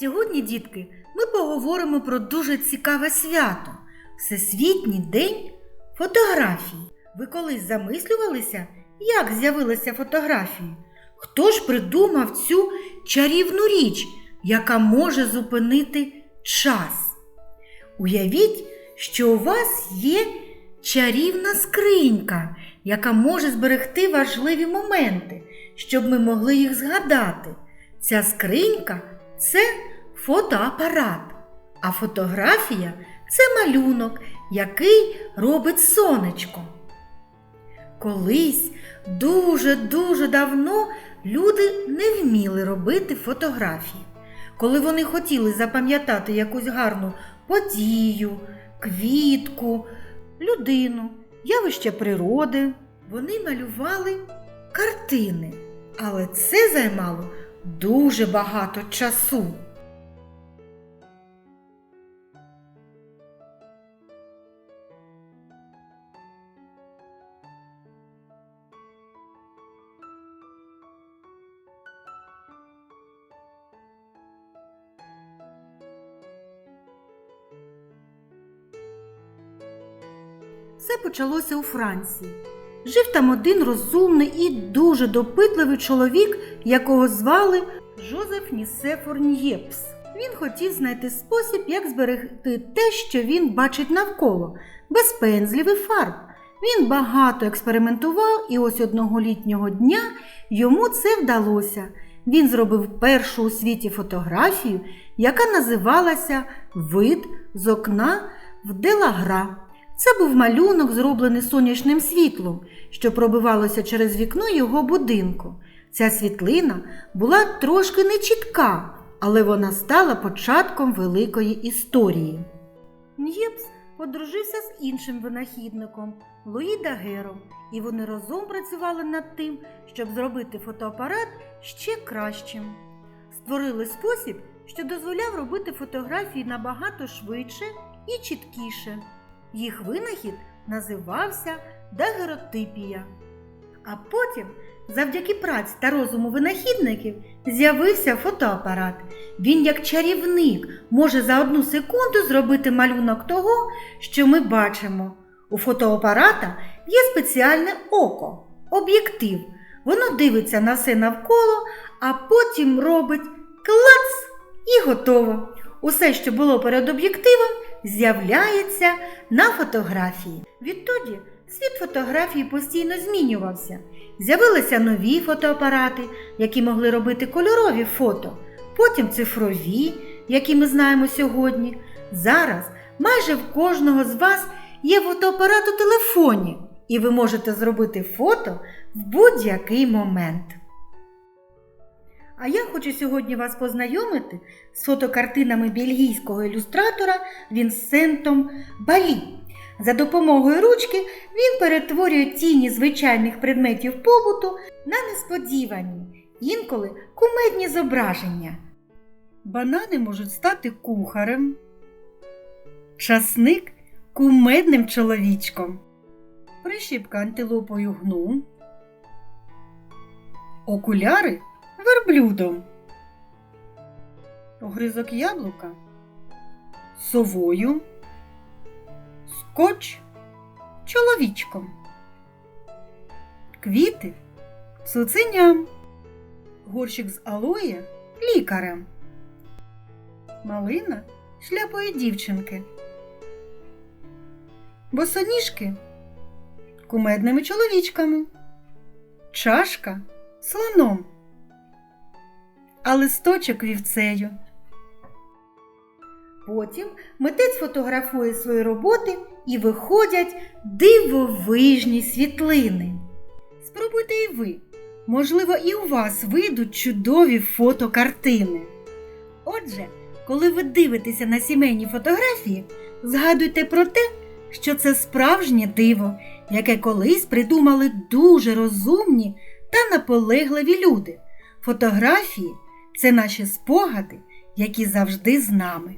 Сьогодні, дітки, ми поговоримо про дуже цікаве свято Всесвітній день фотографій. Ви колись замислювалися, як з'явилися фотографії? Хто ж придумав цю чарівну річ, яка може зупинити час? Уявіть, що у вас є чарівна скринька, яка може зберегти важливі моменти, щоб ми могли їх згадати. Ця скринька це фотоапарат, а фотографія це малюнок, який робить сонечко. Колись дуже-дуже давно люди не вміли робити фотографії. Коли вони хотіли запам'ятати якусь гарну подію, квітку, людину, явище природи, вони малювали картини. Але це займало дуже багато часу. Все почалося у Франції. Жив там один розумний і дуже допитливий чоловік, якого звали Жозеф Нісефор Нєпс. Він хотів знайти спосіб, як зберегти те, що він бачить навколо, без пензлів і фарб. Він багато експериментував, і ось одного літнього дня йому це вдалося. Він зробив першу у світі фотографію, яка називалася Вид з окна в Делагра. Це був малюнок, зроблений сонячним світлом, що пробивалося через вікно його будинку. Ця світлина була трошки нечітка, але вона стала початком великої історії. Нєпс подружився з іншим винахідником Луї Дагером, і вони разом працювали над тим, щоб зробити фотоапарат ще кращим. Створили спосіб, що дозволяв робити фотографії набагато швидше і чіткіше. Їх винахід називався дагеротипія. А потім, завдяки праці та розуму винахідників, з'явився фотоапарат. Він, як чарівник, може за одну секунду зробити малюнок того, що ми бачимо. У фотоапарата є спеціальне око, об'єктив. Воно дивиться на все навколо, а потім робить клац і готово. Усе, що було перед об'єктивом, з'являється на фотографії. Відтоді світ фотографії постійно змінювався. З'явилися нові фотоапарати, які могли робити кольорові фото, потім цифрові, які ми знаємо сьогодні. Зараз майже в кожного з вас є фотоапарат у телефоні, і ви можете зробити фото в будь-який момент. А я хочу сьогодні вас познайомити з фотокартинами бельгійського ілюстратора Вінсентом Балі. За допомогою ручки він перетворює тіні звичайних предметів побуту на несподівані, інколи кумедні зображення. Банани можуть стати кухарем, часник кумедним чоловічком, прищіпка антилопою гну, окуляри верблюдом, огризок яблука совою, скотч чоловічком, квіти цуценям, горщик з алоє лікарем, малина шляпою дівчинки, босоніжки кумедними чоловічками, чашка слоном. А листочок вівцею. Потім митець фотографує свої роботи і виходять дивовижні світлини. Спробуйте і ви. Можливо, і у вас вийдуть чудові фотокартини. Отже, коли ви дивитеся на сімейні фотографії, згадуйте про те, що це справжнє диво, яке колись придумали дуже розумні та наполегливі люди. Фотографії це наші спогади, які завжди з нами.